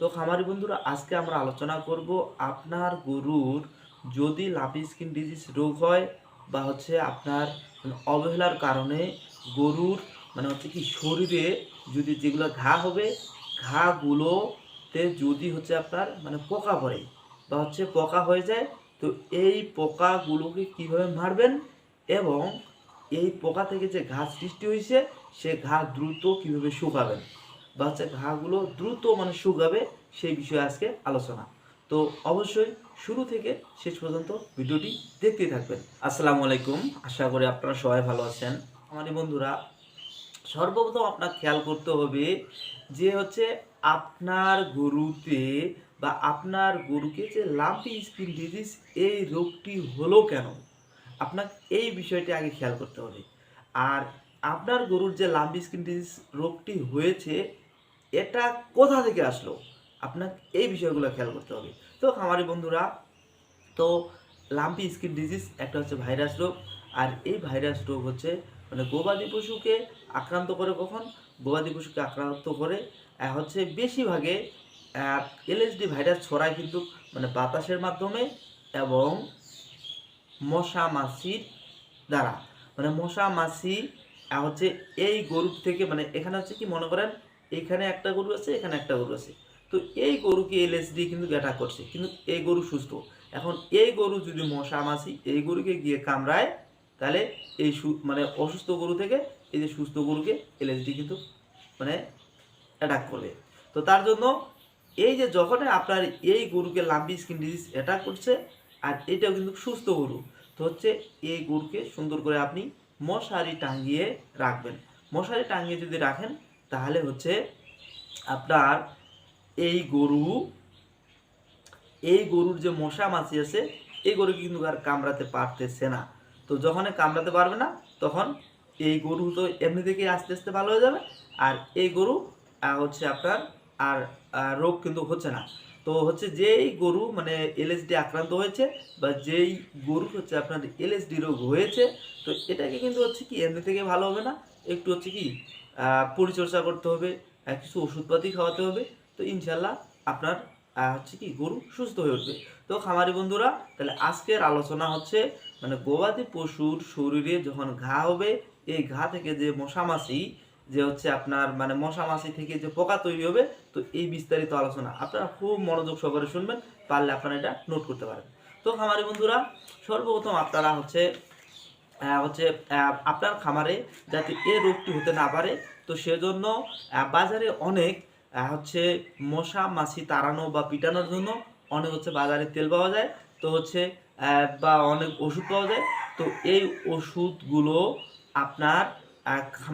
তো খামারি বন্ধুরা, আজকে আমরা আলোচনা করব আপনার গরুর যদি লাপি স্কিন ডিজিজ রোগ হয় বা হচ্ছে আপনার অবহেলার কারণে গরুর মানে হচ্ছে কি শরীরে যদি যেগুলো ঘা হবে, ঘাগুলোতে যদি হচ্ছে আপনার মানে পোকা পড়ে বা হচ্ছে পোকা হয়ে যায়, তো এই পোকাগুলোকে কীভাবে মারবেন এবং এই পোকা থেকে যে ঘা সৃষ্টি হয়েছে, সে ঘা দ্রুত কীভাবে শুকাবেন? বা হচ্ছে ঘাগুলো দ্রুত মানে শুকাবে সেই বিষয়ে আজকে আলোচনা। তো অবশ্যই শুরু থেকে শেষ পর্যন্ত ভিডিওটি দেখতেই থাকবেন। আসসালামু আলাইকুম। আশা করি আপনারা সবাই ভালো আছেন। আমাদের বন্ধুরা, সর্বপ্রথম আপনার খেয়াল করতে হবে যে হচ্ছে আপনার গরুতে বা আপনার গরুকে যে লাম্পি স্কিন ডিজিজ এই রোগটি হলো কেন? আপনাকে এই বিষয়টি আগে খেয়াল করতে হবে। আর আপনার গরুর যে লাম্পি স্কিন ডিজিজ রোগটি হয়েছে এটা কোথা থেকে আসলো? আপনার এই বিষয়গুলো খেয়াল করতে হবে। তো খামারি বন্ধুরা, তো লাম্পি স্কিন ডিজিজ একটা হচ্ছে ভাইরাস রোগ, আর এই ভাইরাস রোগ হচ্ছে মানে গবাদি পশুকে আক্রান্ত করে কখন? গবাদি পশুকে আক্রান্ত করে হচ্ছে বেশিরভাগে এলএসডি ভাইরাস ছড়ায় কিন্তু মানে বাতাসের মাধ্যমে এবং মশা মাছির দ্বারা। মানে মশা মাছি হচ্ছে এই গরু থেকে মানে এখানে হচ্ছে কি মনে করেন? এখানে একটা গরু আছে, এখানে একটা গরু আছে। তো এই গরুকে এলএসডি কিন্তু অ্যাটাক করছে, কিন্তু এই গরু সুস্থ। এখন এই গরু যদি মশা মাছি, এই গরুকে গিয়ে কামড়ায়, তাহলে এই মানে অসুস্থ গরু থেকে এই যে সুস্থ গরুকে এলএসডি কিন্তু মানে অ্যাটাক করবে। তো তার জন্য এই যে যখন আপনার এই গরুকে লাম্বি স্কিন ডিজিজ অ্যাটাক করছে, আর এটাও কিন্তু সুস্থ গরু, তো হচ্ছে এই গরুকে সুন্দর করে আপনি মশারি টাঙ্গিয়ে রাখবেন। মশারি টাঙ্গিয়ে যদি রাখেন তাহলে হচ্ছে আপনার এই গরু, এই গরুর যে মশা মাছি আছে, এই গরুকে কিন্তু আর কামড়াতে পারতেছে না। তো যখন কামড়াতে পারবে না, তখন এই গরু তো এমনি থেকেই আস্তে আস্তে ভালো হয়ে যাবে। আর এই গরু হচ্ছে আপনার আর রোগ কিন্তু হচ্ছে না। তো হচ্ছে যেই গরু মানে এলএসডি আক্রান্ত হয়েছে বা যেই গরু হচ্ছে আপনার এলএসডি রোগ হয়েছে, তো এটাকে কিন্তু হচ্ছে কি এমনি থেকে ভালো হবে না? একটু হচ্ছে কি পরিচর্যা করতে হবে কিছু ওষুধপাতি খাওয়াতে হবে। তো ইনশাল্লাহ আপনার হচ্ছে কি, গরু সুস্থ হয়ে উঠবে। তো খামারি বন্ধুরা, তাহলে আজকের আলোচনা হচ্ছে মানে গবাদি পশুর শরীরে যখন ঘা হবে, এই ঘা থেকে যে মশামাছি যে হচ্ছে আপনার মানে মশামাছি থেকে যে পোকা তৈরি হবে, তো এই বিস্তারিত আলোচনা। আপনারা খুব মনোযোগ সহকারে শুনবেন, পারলে আপনারা এটা নোট করতে পারেন। তো খামারি বন্ধুরা, সর্বপ্রথম আপনারা হচ্ছে হচ্ছে আপনার খামারে যাতে এ রোগটি হতে না পারে, তো সেজন্য বাজারে অনেক হচ্ছে মশা, মাছি তাড়ানো বা পিটানোর জন্য অনেক হচ্ছে বাজারে তেল পাওয়া যায়, তো হচ্ছে বা অনেক ওষুধ পাওয়া যায়। তো এই ওষুধগুলো আপনার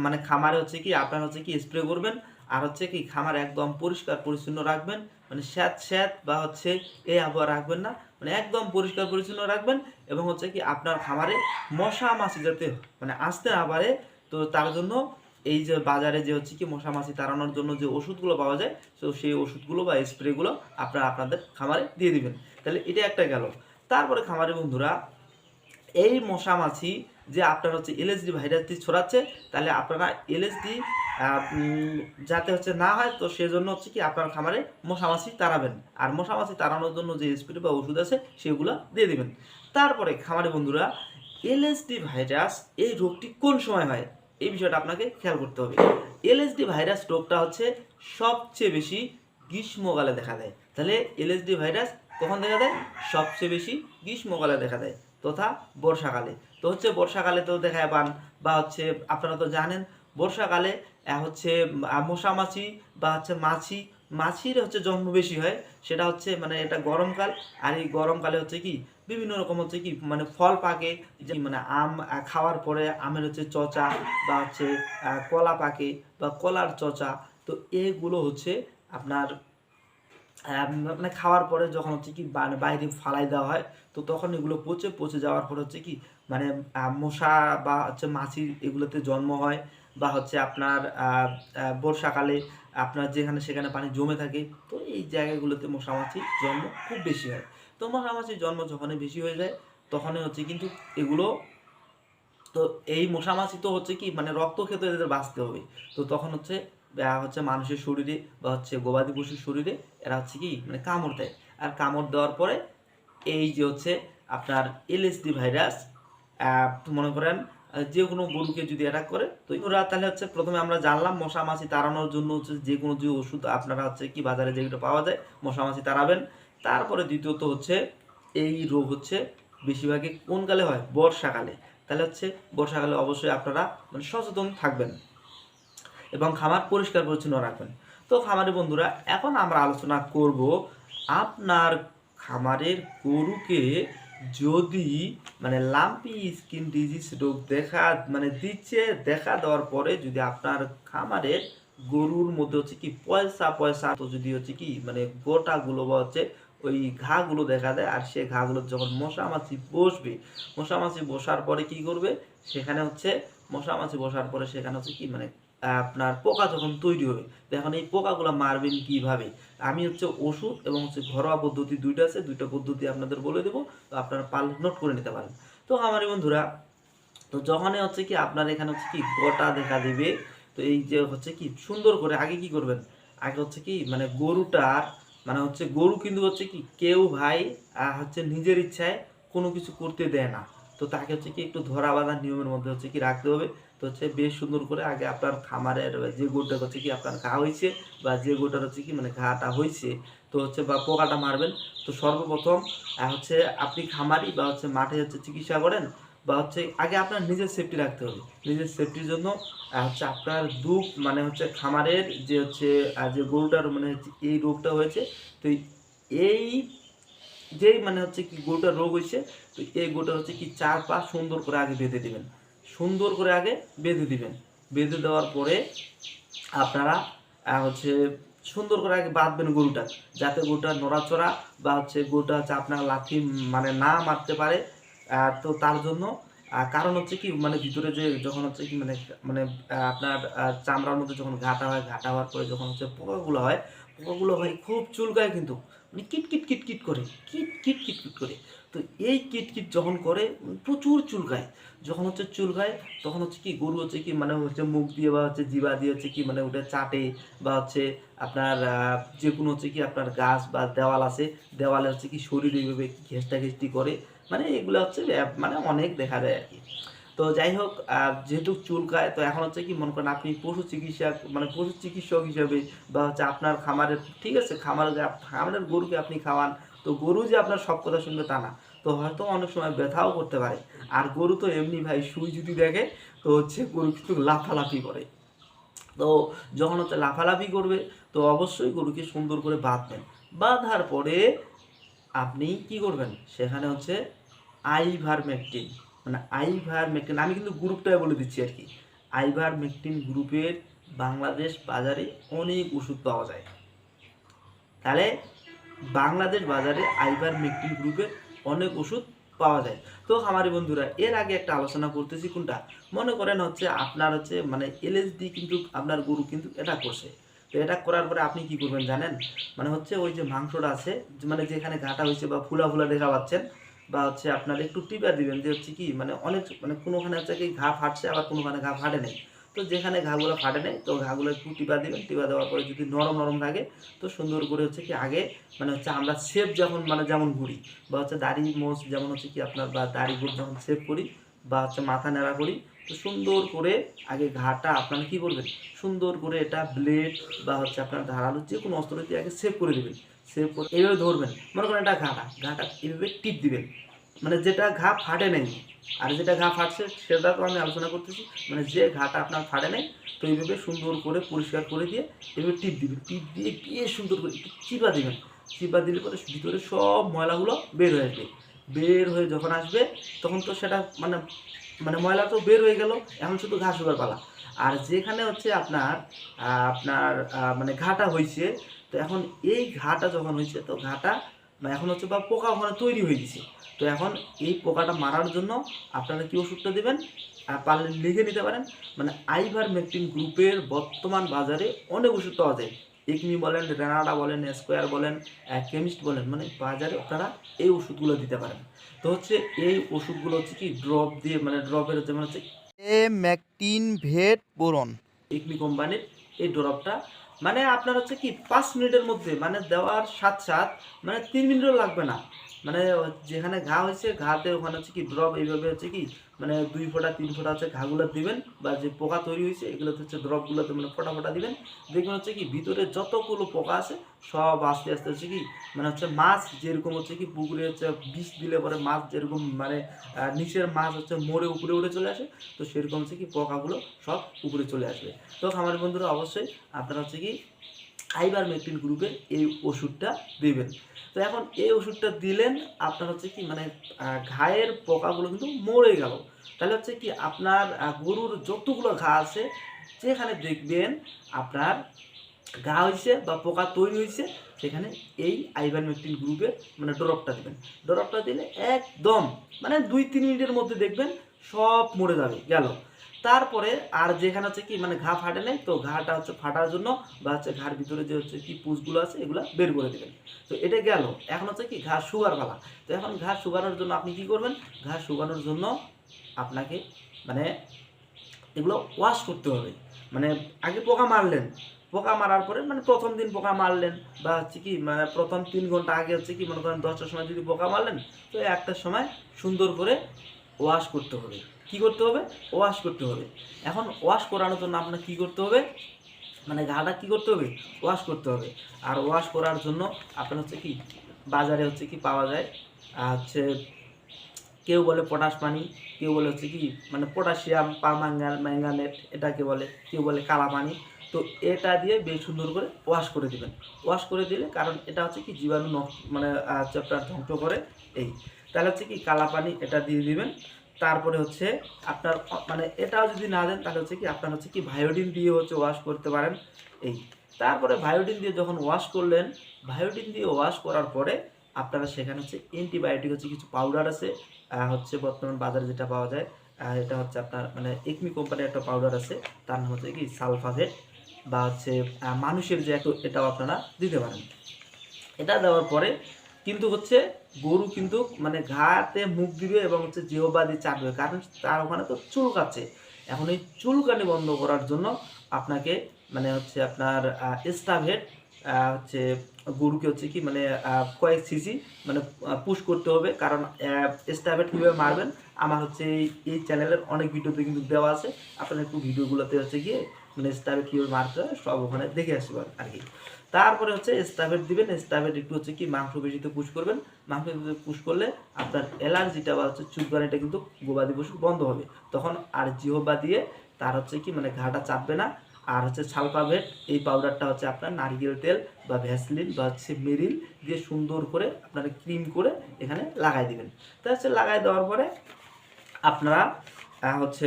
মানে খামারে হচ্ছে কি, আপনার হচ্ছে কি স্প্রে করবেন, আর হচ্ছে কি খামার একদম পরিষ্কার পরিচ্ছন্ন রাখবেন মানে স্যাঁত স্যাঁত বা হচ্ছে এই আবহাওয়া রাখবেন না। মানে একদম পরিষ্কার পরিচ্ছন্ন রাখবেন এবং হচ্ছে কি আপনার খামারে মশা মাছি যাতে মানে আসতে না পারে, তো তার জন্য এই যে বাজারে যে হচ্ছে কি মশা মাছি তাড়ানোর জন্য যে ওষুধগুলো পাওয়া যায়, তো সেই ওষুধগুলো বা স্প্রেগুলো আপনারা আপনাদের খামারে দিয়ে দিবেন। তাহলে এটা একটা গেল। তারপরে খামারে বন্ধুরা, এই মশা মাছি যে আপনার হচ্ছে এলএসডি ভাইরাসটি ছড়াচ্ছে, তাহলে আপনারা এলএসডি যাতে হচ্ছে না হয়, তো সেজন্য হচ্ছে কি আপনার খামারে মশামাছি তাড়াবেন। আর মশামাছি তাড়ানোর জন্য যে স্প্রে বা ওষুধ আছে, সেগুলো দিয়ে দেবেন। তারপরে খামারে বন্ধুরা, এলএসডি ভাইরাস এই রোগটি কোন সময় হয়? এই বিষয়টা আপনাকে খেয়াল করতে হবে। এলএসডি ভাইরাস রোগটা হচ্ছে সবচেয়ে বেশি গ্রীষ্মকালে দেখা দেয়। তাহলে এলএসডি ভাইরাস কখন দেখা দেয়? সবচেয়ে বেশি গ্রীষ্মকালে দেখা দেয়, তথা বর্ষাকালে। তো হচ্ছে বর্ষাকালে তো দেখা পান, বা হচ্ছে আপনারা তো জানেন বর্ষাকালে হচ্ছে আহ, মশামাছি বা হচ্ছে মাছি মাছির হচ্ছে জন্ম বেশি হয় সেটা হচ্ছে মানে এটা গরমকাল আর এই গরমকালে হচ্ছে কি বিভিন্ন রকম হচ্ছে কি মানে ফল পাকে যে মানে আম খাওয়ার পরে আমের হচ্ছে চচা বা হচ্ছে কলা পাকে বা কলার চচা তো এগুলো হচ্ছে আপনার মানে খাওয়ার পরে যখন হচ্ছে কি বাইরে ফালাই দেওয়া হয় তো তখন এগুলো পচে পচে যাওয়ার পর হচ্ছে কি মানে মশা বা হচ্ছে মাছি এগুলোতে জন্ম হয় বা হচ্ছে আপনার বর্ষাকালে আপনার যেখানে সেখানে পানি জমে থাকে, তো এই জায়গাগুলোতে মশা মাছি জন্ম খুব বেশি হয়। তো মশা মাছির জন্ম যখনই বেশি হয়ে যায়, তখনই হচ্ছে কিন্তু এগুলো, তো এই মশামাছি তো হচ্ছে কি মানে রক্ত খেতে এদের বাঁচতে হবে। তো তখন হচ্ছে হচ্ছে মানুষের শরীরে বা হচ্ছে গবাদি পশুর শরীরে এরা হচ্ছে কি মানে কামড় দেয়। আর কামড় দেওয়ার পরে এই যে হচ্ছে আপনার এলএসডি ভাইরাস মনে করেন যে কোনো গরুকে যদি অ্যাটাক করে, তো ওরা তাহলে হচ্ছে প্রথমে আমরা জানলাম মশা মাছি তাড়ানোর জন্য হচ্ছে যে কোনো যে ওষুধ আপনারা হচ্ছে কি বাজারে যেগুলো পাওয়া যায়, মশা মাছি তাড়াবেন। তারপরে দ্বিতীয়ত হচ্ছে এই রোগ হচ্ছে বেশিরভাগই কোন কালে হয়? বর্ষাকালে। তাহলে হচ্ছে বর্ষাকালে অবশ্যই আপনারা মানে সচেতন থাকবেন এবং খামার পরিষ্কার পরিচ্ছন্ন রাখবেন। তো খামারি বন্ধুরা, এখন আমরা আলোচনা করব আপনার খামারের গরুকে যদি মানে লাম্পি স্কিন ডিজিজ রোগ দেখা মানে দিচ্ছে, দেখা দেওয়ার পরে যদি আপনার খামারের গরুর মধ্যে হচ্ছে কি পয়সা পয়সা, তো যদি হচ্ছে কি মানে গোটাগুলো বা হচ্ছে ওই ঘাগুলো দেখা দেয়, আর সেই ঘাগুলো যখন মশা মাছি বসবে মশা মাছি বসার পরে কি করবে? সেখানে হচ্ছে মশা মাছি বসার পরে সেখানে হচ্ছে কি মানে আপনার পোকা যখন তৈরি হবে এখন এই পোকাগুলো মারবেন কীভাবে? আমি হচ্ছে ওষুধ এবং হচ্ছে ঘরোয়া পদ্ধতি দুইটা আছে, দুইটা পদ্ধতি আপনাদের বলে দেবো, তো আপনারা পাল নোট করে নিতে পারেন। তো আমার বন্ধুরা, তো যখনই হচ্ছে কি আপনার এখানে হচ্ছে কি গোটা দেখা দেবে, তো এই যে হচ্ছে কি সুন্দর করে আগে কি করবেন? আগে হচ্ছে কি মানে গরুটার মানে হচ্ছে গরু কিন্তু হচ্ছে কি কেউ ভাই হচ্ছে নিজের ইচ্ছায় কোনো কিছু করতে দেয় না। তো তাকে হচ্ছে কি একটু ধরা বাঁধা নিয়মের মধ্যে হচ্ছে কি রাখতে হবে। তো হচ্ছে বেশ সুন্দর করে আগে আপনার খামারের যে গরুটা হচ্ছে কি আপনার ঘা হয়েছে বা যে গরুটার হচ্ছে কি মানে ঘাটা হয়েছে, তো হচ্ছে বা পোকাটা মারবেন। তো সর্বপ্রথম হচ্ছে আপনি খামারি বা হচ্ছে মাঠে হচ্ছে চিকিৎসা করেন বা হচ্ছে আগে আপনার নিজের সেফটি রাখতে হবে। নিজের সেফটির জন্য হচ্ছে আপনার দুধ মানে হচ্ছে খামারের যে হচ্ছে যে গরুটার মানে এই রোগটা হয়েছে, তো এই যেই মানে হচ্ছে কি গরুটার রোগ হয়েছে, তো এই গরুটা হচ্ছে কি চার পা সুন্দর করে আগে বেঁধে দিবেন। সুন্দর করে আগে বেঁধে দিবেন। বেঁধে দেওয়ার পরে আপনারা হচ্ছে সুন্দর করে আগে বাঁধবেন গরুটা, যাতে গরুটা নড়াচড়া বা হচ্ছে গরুটা হচ্ছে আপনার লাথি মানে না মারতে পারে। তো তার জন্য কারণ হচ্ছে কি মানে ভিতরে যে যখন হচ্ছে কি মানে মানে আপনার চামড়ার মধ্যে যখন ঘাটা হয়, ঘাটা হওয়ার পরে যখন হচ্ছে পোকাগুলো হয় পোকাগুলো হয় খুব চুলকায় কিন্তু মানে কিট কিট কিট কিট করে, কিট কিট কিট কিট করে। তো এই কিট কিট যখন করে প্রচুর চুলকায় যখন হচ্ছে চুলকায় তখন হচ্ছে কি, গরু হচ্ছে কি মানে হচ্ছে মুখ দিয়ে বা হচ্ছে জিবা দিয়ে হচ্ছে কি মানে ওটা চাটে বা হচ্ছে আপনার যে কোনো হচ্ছে কি আপনার গাছ বা দেওয়াল আছে, দেওয়ালে হচ্ছে কি শরীর এইভাবে ঘেষ্টা ঘেষ্টি করে মানে এগুলো হচ্ছে মানে অনেক দেখা যায় আর কি। তো যাই হোক যেহেতু চুলকায় তো এখন হচ্ছে কি, মনে করেন আপনি পশু চিকিৎসা মানে পশু চিকিৎসক হিসেবে বা হচ্ছে আপনার খামারের, ঠিক আছে, খামার খামারের গরুকে আপনি খাওয়ান, তো গরু যে আপনার সব কথা শুনবে তা না। তো হয়তো অনেক সময় ব্যথাও করতে পারে। আর গরু তো এমনি ভাই, সুই যদি দেখে, তো হচ্ছে গরু কিন্তু লাফালাফি করে। তো যখন হচ্ছে লাফালাফি করবে, তো অবশ্যই গরুকে সুন্দর করে বাঁধবেন। বাঁধার পরে আপনি কি করবেন? সেখানে হচ্ছে আইভার মেকটিন মানে আইভার মেকটিন, আমি কিন্তু গ্রুপটাই বলে দিচ্ছি আর কি। আইভার মেকটিন গ্রুপের বাংলাদেশ বাজারে অনেক ওষুধ পাওয়া যায়। তাহলে বাংলাদেশ বাজারে আইভার মেকটিন গ্রুপের অনেক ওষুধ পাওয়া যায়। তো আমারই বন্ধুরা, এর আগে একটা আলোচনা করতেছি কোনটা? মনে করেন হচ্ছে আপনার হচ্ছে মানে এলএসডি কিন্তু আপনার গরু কিন্তু এটা করছে। তো এটা করার পরে আপনি কি করবেন জানেন? মানে হচ্ছে ওই যে মাংসটা আছে মানে যেখানে ঘাটা হয়েছে বা ফুলা ফুলা দেখা পাচ্ছেন বা হচ্ছে আপনার একটু টিপা দিবেন যে হচ্ছে কি মানে অনেক মানে কোনোখানে হচ্ছে কি ঘা ফাটছে, আবার কোনোখানে ঘা ফাটে নেই। তো যেখানে ঘাগুলো ফাটে নেই, তো ঘাগুলো একটু টিপা দিবেন। টিপা দেওয়ার পরে যদি নরম নরম থাকে তো সুন্দর করে হচ্ছে কি আগে মানে হচ্ছে আমরা সেভ যখন মানে যেমন ঘুরি বা হচ্ছে দাড়ি মোষ যেমন হচ্ছে কি আপনার, বা দাড়ি গুড় যখন সেভ করি, বা হচ্ছে মাথা নেড়া করি, তো সুন্দর করে আগে ঘাটা, আপনারা কি করবেন সুন্দর করে এটা ব্লেড বা হচ্ছে আপনার ধারালো যে কোনো অস্ত্র দিয়ে আগে সেভ করে দেবেন। সেভ এইভাবে ধরবেন। মনে করেন এটা ঘাটা ঘাটা এইভাবে টিপ দিবেন। মানে যেটা ঘা ফাটে নেই, আর যেটা ঘা ফাটছে সেটা তো আমি আলোচনা করতেছি। মানে যে ঘাটা আপনার ফাটে নেই, তো এইভাবে সুন্দর করে পরিষ্কার করে দিয়ে এইভাবে টিপ দিবেন। টিপ দিয়ে বেশ সুন্দর করে একটু চিপা দিবেন। চিপা দিলে পরে ভিতরে সব ময়লাগুলো বের হয়ে আসবে। বের হয়ে যখন আসবে, তখন তো সেটা মানে মানে ময়লা তো বের হয়ে গেল, এখন শুধু ঘাস উগার পালা। আর যেখানে হচ্ছে আপনার আপনার মানে ঘাটা হয়েছে তো এখন এই ঘাটা যখন হয়েছে তো ঘাটা মানে এখন হচ্ছে বা পোকা ওখানে তৈরি হয়ে গেছে। তো এখন এই পোকাটা মারার জন্য আপনারা কি ওষুধটা দেবেন? পারলে লিখে নিতে পারেন। মানে আইভার মেকটিন গ্রুপের বর্তমান বাজারে অনেক ওষুধ পাওয়া যায়। একমি বলেন, রেনাডা বলেন, স্কোয়ার বলেন কেমিস্ট বলেন মানে বাজারে আপনারা এই ওষুধগুলো দিতে পারেন। তো হচ্ছে এই ওষুধগুলো হচ্ছে কি, ড্রপ দিয়ে মানে ড্রপের হচ্ছে মানে হচ্ছে এ ম্যাকটিন ভেট বোরন। ইকলি কোম্পানির এই ড্রপটা মানে আপনার হচ্ছে কি, পাঁচ মিনিটের মধ্যে মানে দেওয়ার সাথে সাথ মানে তিন মিনিটও লাগবে না। মানে যেখানে ঘা হয়েছে, ঘাতে ওখানে হচ্ছে কি ড্রপ এইভাবে হচ্ছে কি মানে দুই ফোঁটা, তিন ফোঁটা হচ্ছে ঘাগুলো দিবেন বা যে পোকা তৈরি হয়েছে, এগুলোতে হচ্ছে ড্রপগুলোতে মানে ফোঁটা ফোঁটা দিবেন। দেখবেন হচ্ছে কি ভিতরে যতগুলো পোকা আছে, সব আস্তে আস্তে হচ্ছে কি মানে হচ্ছে মাছ যেরকম হচ্ছে কি পুকুরে হচ্ছে বিষ দিলে পরে মাছ যেরকম মানে নিচের মাছ হচ্ছে মরে উপরে উঠে চলে আসে, তো সেরকম হচ্ছে কি পোকাগুলো সব উপরে চলে আসবে। তো আমার বন্ধুরা, অবশ্যই আপনারা হচ্ছে কি আইবার মেকটিন গ্রুপের এই ওষুধটা দেবেন। তো এখন এই ওষুধটা দিলেন, আপনার হচ্ছে কি মানে ঘায়ের পোকাগুলো কিন্তু মরে গেল। তাহলে হচ্ছে কি আপনার গরুর যতগুলো ঘা আছে, যেখানে দেখবেন আপনার ঘা হয়েছে বা পোকা তৈরি হয়েছে সেখানে এই আইভান মেকটিন গ্রুপের মানে ড্রপটা দেবেন। ড্রপটা দিলে একদম মানে দুই তিন মিনিটের মধ্যে দেখবেন সব মরে যাবে, গেল। তারপরে আর যেখানে হচ্ছে কি মানে ঘা ফাটে নেই, তো ঘাটা হচ্ছে ফাটার জন্য বা হচ্ছে ঘার ভিতরে যে হচ্ছে কি পুষগুলো আছে, এগুলো বের করে দেবেন। তো এটা গেল। এখন হচ্ছে কি, ঘা সুগার পালা। তো এখন ঘা শুকানোর জন্য আপনি কি করবেন? ঘা শুকানোর জন্য আপনাকে মানে এগুলো ওয়াশ করতে হবে। মানে আগে পোকা মারলেন। পোকা মারার পরে মানে প্রথম দিন পোকা মারলেন বা হচ্ছে কি মানে প্রথম তিন ঘণ্টা আগে হচ্ছে কি, মনে করেন দশটার সময় যদি পোকা মারলেন, তো একটার সময় সুন্দর করে ওয়াশ করতে হবে। কি করতে হবে? ওয়াশ করতে হবে। এখন ওয়াশ করানোর জন্য আপনার কি করতে হবে? মানে ঘাটা কি করতে হবে? ওয়াশ করতে হবে। আর ওয়াশ করার জন্য আপনার হচ্ছে কি, বাজারে হচ্ছে কি পাওয়া যায়, আর হচ্ছে কেউ বলে পটাশ পানি, কেউ বলে হচ্ছে কি মানে পটাশিয়াম পারম্যাঙ্গান ম্যাঙ্গানেট, এটাকে বলে, কেউ বলে কালা পানি তো এটা দিয়ে বেশ সুন্দর করে ওয়াশ করে দিবেন। ওয়াশ করে দিলে কারণ এটা হচ্ছে কি জীবাণু মানে হচ্ছে আপনার ধ্বংস করে। এই তাহলে হচ্ছে কি, কালা পানি এটা দিয়ে দিবেন। তারপরে হচ্ছে আপনার মানে এটাও যদি না দেন, তাহলে হচ্ছে কি, আপনার হচ্ছে কি, ভায়োডিন দিয়ে হচ্ছে ওয়াশ করতে পারেন। এই, তারপরে ভায়োডিন দিয়ে যখন ওয়াশ করলেন, ভায়োডিন দিয়ে ওয়াশ করার পরে আপনারা সেখানে হচ্ছে অ্যান্টিবায়োটিক হচ্ছে কিছু পাউডার আছে হচ্ছে বর্তমান বাজারে যেটা পাওয়া যায় এটা হচ্ছে আপনার মানে একমি কোম্পানির একটা পাউডার আছে, তার নাম হচ্ছে কি সালফাভেট বা হচ্ছে মানুষের যে একটা এটাও আপনারা দিতে পারেন। এটা দেওয়ার পরে কিন্তু হচ্ছে গরু কিন্তু মানে ঘাতে মুখ দিবে এবং হচ্ছে জিহবাদি চাটবে কারণ তার ওখানে তো চুলকাচ্ছে এখন এই চুলকানি বন্ধ করার জন্য আপনাকে মানে হচ্ছে আপনার স্টাভেট হচ্ছে গরুকে হচ্ছে কি মানে কয়েক সিসি মানে পুশ করতে হবে। কারণ স্টাভেট কীভাবে মারবেন? আমার হচ্ছে এই চ্যানেলের অনেক ভিডিওতে কিন্তু দেওয়া আছে। আপনারা একটু ভিডিওগুলোতে হচ্ছে গিয়ে মানে স্টাভেট কীভাবে মারতে হয় সব ওখানে দেখে আসবেন আর কি। তারপরে হচ্ছে স্টাভেট দিবেন স্টাভেট একটু হচ্ছে কি মাংস বেশিতে পুশ করবেন। মাংস পুশ করলে আপনার অ্যালার্জিটা বা হচ্ছে চুলকানিটা কিন্তু গবাদি পশু বন্ধ হবে। তখন আর জিহবা দিয়ে তার হচ্ছে কি মানে ঘাটা চাপবে না। আর হচ্ছে সালপাভেট এই পাউডারটা হচ্ছে আপনার নারিকেল তেল বা ভ্যাসলিন বা হচ্ছে মেরিল দিয়ে সুন্দর করে আপনারা ক্রিম করে এখানে লাগাই দিবেন। তা হচ্ছে লাগাই দেওয়ার পরে আপনারা হচ্ছে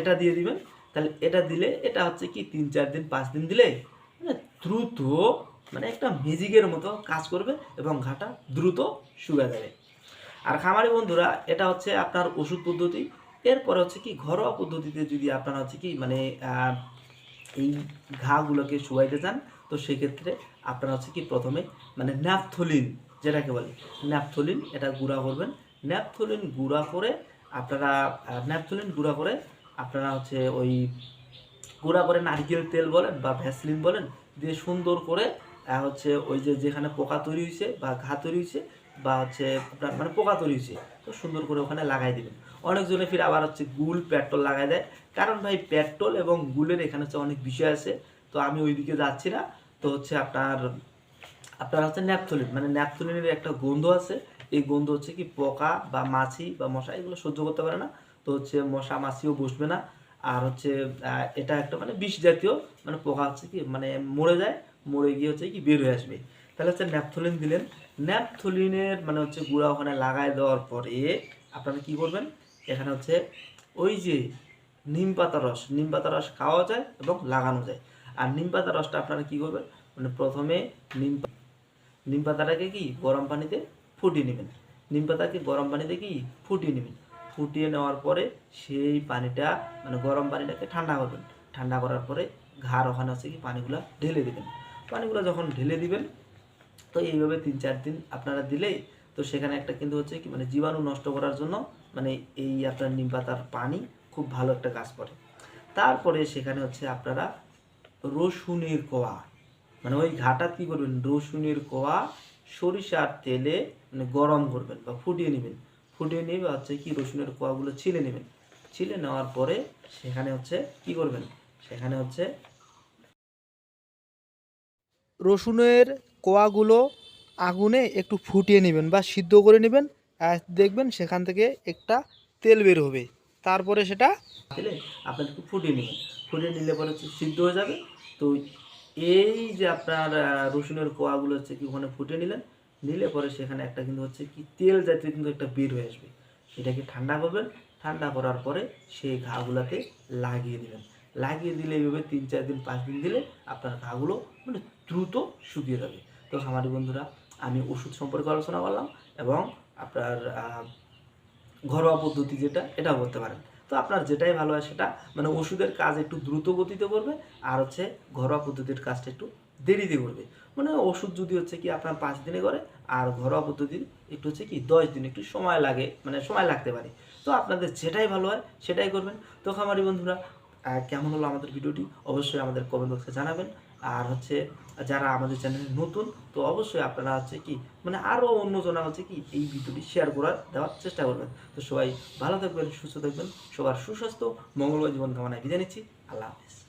এটা দিয়ে দিবেন। তাহলে এটা দিলে এটা হচ্ছে কি তিন চার দিন, পাঁচ দিন দিলে মানে দ্রুত মানে একটা ম্যাজিকের মতো কাজ করবে এবং ঘাটা দ্রুত শুকা যাবে। আর খামারি বন্ধুরা, এটা হচ্ছে আপনার ওষুধ পদ্ধতি। এরপরে হচ্ছে কি, ঘরোয়া পদ্ধতিতে যদি আপনারা হচ্ছে কি মানে এই ঘাগুলোকে শুকাইতে চান, তো সেক্ষেত্রে আপনারা হচ্ছে কি, প্রথমে মানে ন্যাপথলিন, যেটাকে বলে, ন্যাপথলিন, এটা গুঁড়া করবেন। ন্যাপথলিন গুঁড়া করে আপনারা ন্যাপথলিন গুঁড়া করে আপনারা হচ্ছে ওই গুঁড়া করে নারকেল তেল বলেন বা ভ্যাসলিন বলেন, দিয়ে সুন্দর করে হচ্ছে ওই যে যেখানে পোকা তৈরি হয়েছে বা ঘা তৈরি হয়েছে বা হচ্ছে আপনার মানে পোকা তৈরি হয়েছে, তো সুন্দর করে ওখানে লাগাই দিবেন। অনেকজনে ফির আবার হচ্ছে গুল পেট্রোল লাগাই দেয়। কারণ ভাই, পেট্রোল এবং গুলের এখানে হচ্ছে অনেক বিষয় আছে, তো আমি ওইদিকে যাচ্ছি না। তো হচ্ছে আপনার আপনার হচ্ছে ন্যাপথলিন মানে ন্যাপথলিনের একটা গন্ধ আছে। এই গন্ধ হচ্ছে কি পোকা বা মাছি বা মশা এগুলো সহ্য করতে পারে না। তো হচ্ছে মশা মাছিও বসবে না। আর হচ্ছে এটা একটা মানে বিষ জাতীয় মানে পোকা হচ্ছে কি মানে মরে যায়, মরে গিয়ে হচ্ছে কি বের হয়ে আসবে। তাহলে হচ্ছে ন্যাপথলিন দিলেন। ন্যাপথলিনের মানে হচ্ছে গুঁড়া ওখানে লাগাই দেওয়ার পরে আপনারা কি করবেন? এখানে হচ্ছে ওই যে নিম পাতার রস, নিম পাতার রস খাওয়া যায় এবং লাগানো যায়। আর নিম পাতার রসটা আপনারা কি করবেন? মানে প্রথমে নিম নিম পাতাটাকে কি গরম পানিতে ফুটিয়ে নেবেন। নিম পাতাকে গরম পানিতে কি ফুটিয়ে নেবেন। ফুটিয়ে নেওয়ার পরে সেই পানিটা মানে গরম পানিটাকে ঠান্ডা করবেন। ঠান্ডা করার পরে ঘাড় ওখানে আছে কি, পানিগুলো ঢেলে দেবেন। পানিগুলো যখন ঢেলে দিবেন, তো এইভাবে তিন চার দিন আপনারা দিলেই, তো সেখানে একটা কিন্তু হচ্ছে কি মানে জীবাণু নষ্ট করার জন্য মানে এই আপনার নিম পাতার পানি খুব ভালো একটা কাজ করে। তারপরে সেখানে হচ্ছে আপনারা রসুনের কোয়া মানে ওই ঘাটা কি করবেন, রসুনের কোয়া, সরিষার তেলে মানে গরম করবেন বা ফুটিয়ে নেবেন। ফুটিয়ে নিয়ে হচ্ছে কি রসুনের কোয়াগুলো ছিলে নেবেন। ছিলে নেওয়ার পরে সেখানে হচ্ছে কি করবেন? সেখানে হচ্ছে রসুনের কোয়াগুলো আগুনে একটু ফুটিয়ে নেবেন বা সিদ্ধ করে নেবেন দেখবেন সেখান থেকে একটা তেল বের হবে। তারপরে সেটা দিলে আপনার একটু ফুটিয়ে নেবেন। ফুটিয়ে নিলে পরে হচ্ছে সিদ্ধ হয়ে যাবে। তো এই যে আপনার রসুনের কোয়াগুলো হচ্ছে কি ওখানে ফুটিয়ে নিলেন নিলে পরে সেখানে একটা কিন্তু হচ্ছে কি তেল জাতীয় কিন্তু একটা বের হয়ে আসবে। সেটাকে ঠান্ডা করবেন, ঠান্ডা করার পরে সেই ঘাগুলাতে লাগিয়ে দিবেন। লাগিয়ে দিলে এইভাবে তিন চার দিন, পাঁচ দিন দিলে আপনার ঘাগুলো মানে দ্রুত শুকিয়ে যাবে। তো খামারি বন্ধুরা, আমি ওষুধ সম্পর্কে আলোচনা করলাম এবং আপনার ঘরোয়া পদ্ধতি যেটা, এটাও করতে পারেন। তো আপনার যেটাই ভালো হয় সেটা মানে ওষুধের কাজ একটু দ্রুত গতিতে করবে, আর হচ্ছে ঘরোয়া পদ্ধতির কাজটা একটু দেরিতে করবে মানে ওষুধ যদি হচ্ছে কি আপনার পাঁচ দিনে করে, আর ঘরোয়া পদ্ধতির একটু হচ্ছে কি দশ দিন একটু সময় লাগে মানে সময় লাগতে পারে। তো আপনাদের যেটাই ভালো হয় সেটাই করবেন। তো খামারি বন্ধুরা কেমন হলো আমাদের ভিডিওটি? অবশ্যই আমাদের কমেন্ট বক্সে জানাবেন। আর হচ্ছে যারা আমাদের চ্যানেলে নতুন, তো অবশ্যই আপনারা হচ্ছে কি মানে আরও অন্যজনা হচ্ছে কি এই ভিডিওটি শেয়ার করার, দেওয়ার চেষ্টা করবেন। তো সবাই ভালো থাকবেন, সুস্থ থাকবেন, সবার সুস্বাস্থ্য মঙ্গলময় জীবন কামনায় বিদায় নিচ্ছি। আল্লাহ হাফিজ।